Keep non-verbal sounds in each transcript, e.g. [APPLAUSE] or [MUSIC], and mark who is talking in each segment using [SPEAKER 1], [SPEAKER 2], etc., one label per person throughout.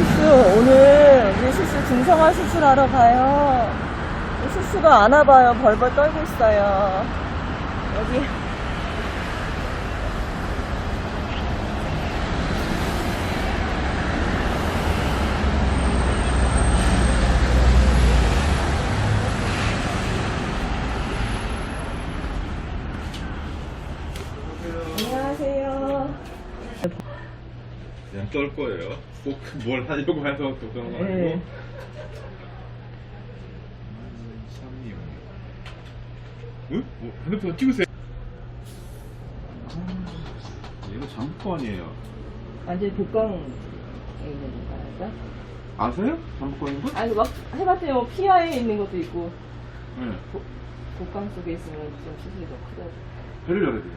[SPEAKER 1] 슈슈, 오늘 우리 슈슈 중성화 수술하러 가요. 슈슈가 안 와봐요. 벌벌 떨고 있어요. 여기. 안녕하세요.
[SPEAKER 2] 그냥 떨 거예요. 꼭 뭘 하려고 해서 그런 거 아니고.
[SPEAKER 1] 네.
[SPEAKER 2] 삼님. 응? 뭐, 핸드폰 찍으세요. 아, 이거 잠깐이에요.
[SPEAKER 1] 완전 독강에 있는 건가요?
[SPEAKER 2] 아세요? 잠깐인 거?
[SPEAKER 1] 아니, 막 해봤더니 뭐 피하에 있는 것도 있고,
[SPEAKER 2] 네.
[SPEAKER 1] 독강 속에 있으면 좀 수술이 더 크다고.
[SPEAKER 2] 배를 열어야 돼요.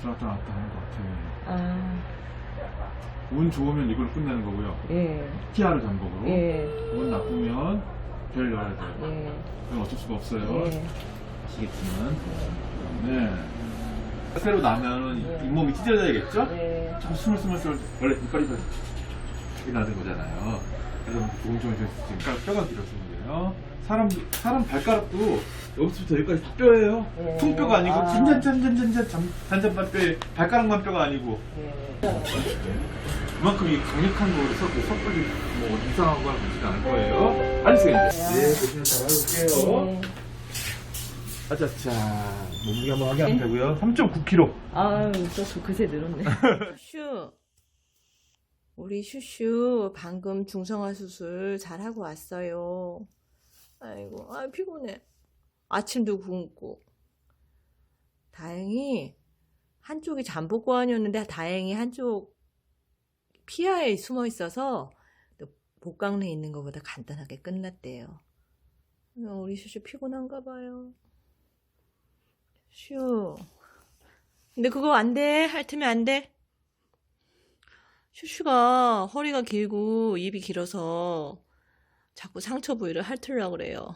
[SPEAKER 2] 들어왔다 나왔다 하는 것 같아요.
[SPEAKER 1] 아,
[SPEAKER 2] 운 좋으면 이걸로 끝내는 거고요.
[SPEAKER 1] 예,
[SPEAKER 2] TR 잠복으로.
[SPEAKER 1] 예,
[SPEAKER 2] 운 나쁘면 배를 열어야 돼요.
[SPEAKER 1] 예,
[SPEAKER 2] 그건 어쩔 수가 없어요.
[SPEAKER 1] 예.
[SPEAKER 2] 아시겠지만. 네. 새로 나면은
[SPEAKER 1] 네.
[SPEAKER 2] 잇몸이 찢어져야겠죠?
[SPEAKER 1] 예.
[SPEAKER 2] 자꾸 스물스물 원래 이빨이 다 자기 나는 거잖아요. 그래서 조금 조금씩 지금 뼈가 길어지는데요. 사람 사람 발가락도 여기서부터 여기까지 다 뼈예요.
[SPEAKER 1] 네.
[SPEAKER 2] 손뼈가 아니고
[SPEAKER 1] 아.
[SPEAKER 2] 잔잔잔잔잔잔 잔잔만 뼈에 발가락만 뼈가 아니고
[SPEAKER 1] 예.
[SPEAKER 2] 그만큼 이 강력한 거라서 그 섣불리 뭐 이상한 거는 보지는 않을 거예요. 앉으세요 이제. 네, 그냥 잘 해볼게요.
[SPEAKER 1] 예.
[SPEAKER 2] 아자차 몸무게 한번 확인하면 되고요. 3.9kg.
[SPEAKER 1] 아유, 또 그새 늘었네. [LAUGHS] 슈슈. 우리 슈슈 방금 중성화 수술 잘하고 왔어요. 아이고, 아 피곤해. 아침도 굶고. 다행히 한쪽이 잠복관이었는데 다행히 한쪽 피하에 숨어 있어서 복강내에 있는 것보다 간단하게 끝났대요. 우리 슈슈 피곤한가 봐요. 슈. 근데 그거 안 돼. 핥으면 안 돼. 슈슈가 허리가 길고 입이 길어서 자꾸 상처 부위를 핥으려고 그래요.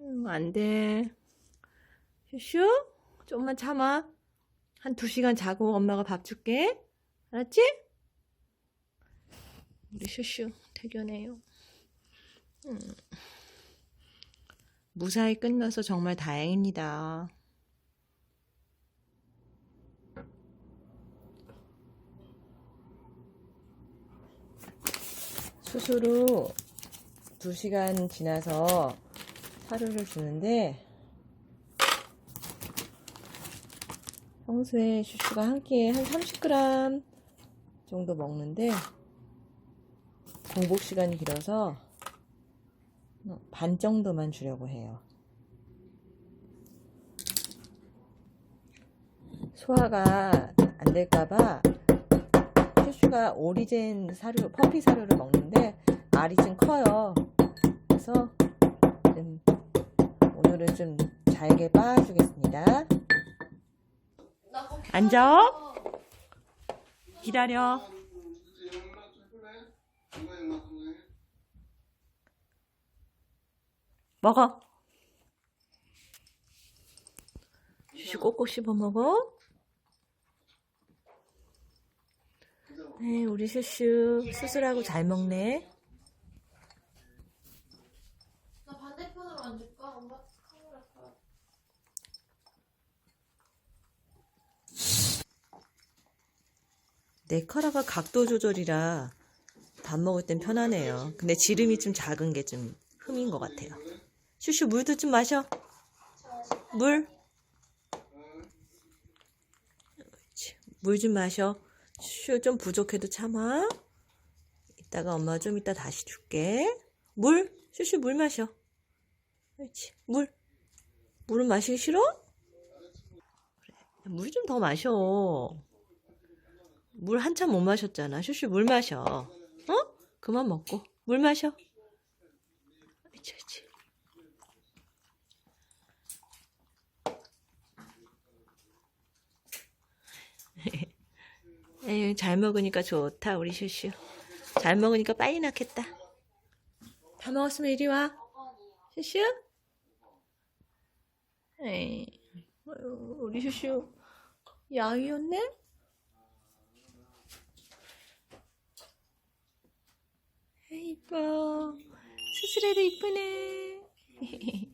[SPEAKER 1] 음, 안 돼. 슈슈? 좀만 참아. 한 두 시간 자고 엄마가 밥 줄게. 알았지? 우리 슈슈 퇴견해요. 음. 무사히 끝나서 정말 다행입니다. 후 2시간 지나서 사료를 주는데 평소에 슈슈가 한 끼에 한 30g 정도 먹는데 공복 시간이 길어서 반 정도만 주려고 해요. 소화가 안 될까봐 슈슈가 오리젠 사료, 퍼피 사료를 먹는데 알이 좀 커요. 그래서 좀 오늘은 좀 잘게 빻아주겠습니다. 앉아. 기다려. 먹어. 슈슈 꼭꼭 씹어 먹어. 네, 우리 슈슈 수술하고 잘 먹네.
[SPEAKER 3] 나 반대편으로 앉을까? 엄마 카메라 봐.
[SPEAKER 1] 내 카라가 각도 조절이라 밥 먹을 땐 편하네요. 근데 지름이 좀 작은 게 좀 흠인 것 같아요. 슈슈 물도 좀 마셔. 물. 물 좀 마셔. 슈 좀 부족해도 참아. 이따가 엄마 좀 이따 다시 줄게. 물. 슈슈 물 마셔. 그렇지. 물. 물은 마시기 싫어? 그래. 물 좀 더 마셔. 물 한참 못 마셨잖아. 슈슈 물 마셔. 어? 그만 먹고. 물 마셔. 그렇지, 그렇지. 에이, 잘 먹으니까 좋다, 우리 슈슈. 잘 먹으니까 빨리 낫겠다 다 먹었으면 이리 와. 슈슈? 에이, 우리 슈슈, 야이였네? 이뻐. 스스로도 이쁘네. [LAUGHS]